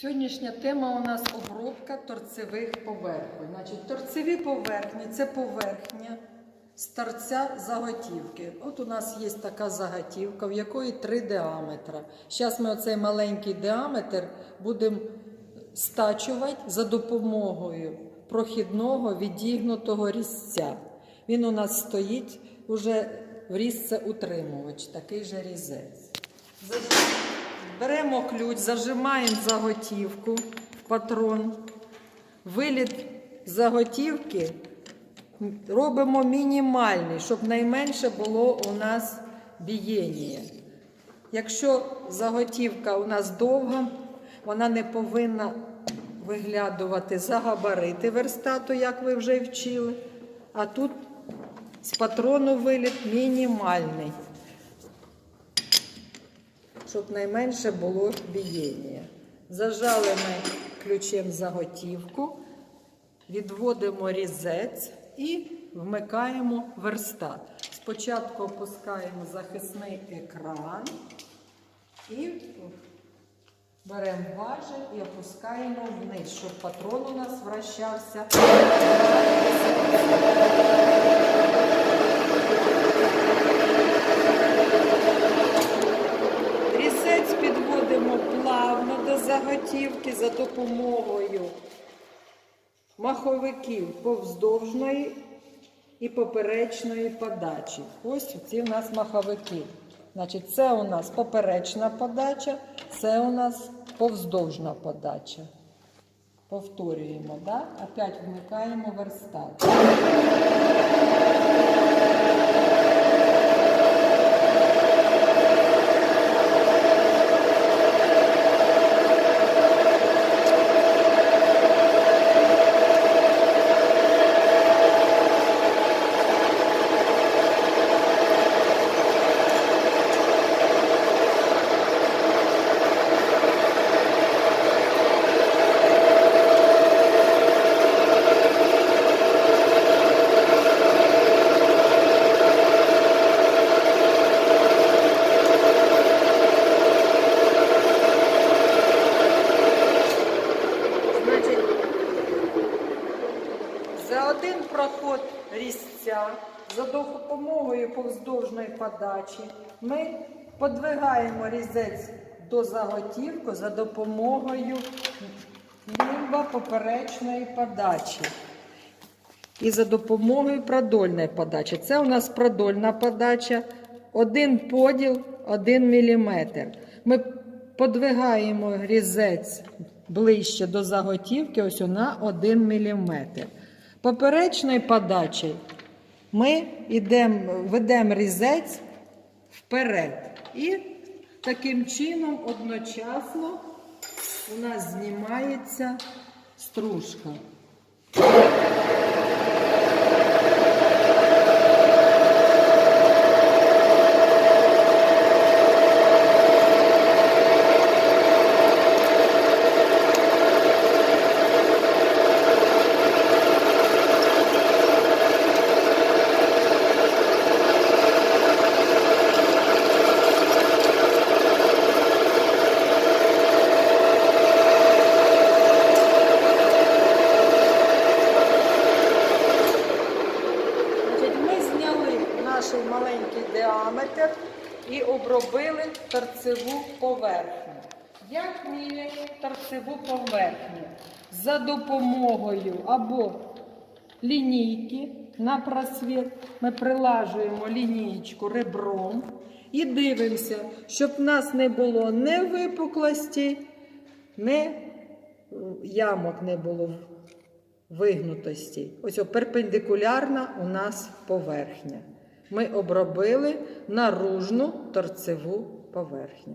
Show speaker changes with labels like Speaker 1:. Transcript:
Speaker 1: Сьогоднішня тема у нас обробка торцевих поверхонь. Значить, торцеві поверхні це поверхня з торця заготівки. От у нас є така заготівка, в якої три діаметра. Зараз ми оцей маленький діаметр будемо стачувати за допомогою прохідного відігнутого різця. Він у нас стоїть уже в різце утримувач, такий же різець. Беремо ключ, зажимаємо заготівку в патрон. Виліт заготівки робимо мінімальний, щоб найменше було у нас бієння. Якщо заготівка у нас довга, вона не повинна виглядувати за габарити верстату, як ви вже вчили. А тут з патрону виліт мінімальний щоб найменше було бієння. Зажали ми ключем заготівку, відводимо різець і вмикаємо верстат. Спочатку опускаємо захисний екран і беремо важіль і опускаємо вниз, щоб патрон у нас вращався. Різець підводимо плавно до заготівки за допомогою маховиків повздовжної і поперечної подачі. Ось ці у нас маховики. Значить, це у нас поперечна подача, це у нас повздовжна подача. Повторюємо, да? Опять вмикаємо верстат. За один проход різця, за допомогою повздовжної подачі, ми подвигаємо різець до заготівки за допомогою лімба поперечної подачі. І за допомогою продольної подачі. Це у нас продольна подача. Один поділ, один міліметр. Ми подвигаємо різець ближче до заготівки, ось на 1 міліметр. Поперечною подачею ми йдемо, ведемо різець вперед. І таким чином одночасно у нас знімається стружка. Значить, ми зняли наш маленький діаметр і обробили торцеву поверхню. Як міряємо торцеву поверхню? За допомогою або лінійки на просвіт ми прилажуємо лінійку ребром і дивимося, щоб в нас не було ні випуклості, ні ямок не було вигнутості. Ось перпендикулярна у нас поверхня. Ми обробили наружну торцеву поверхню.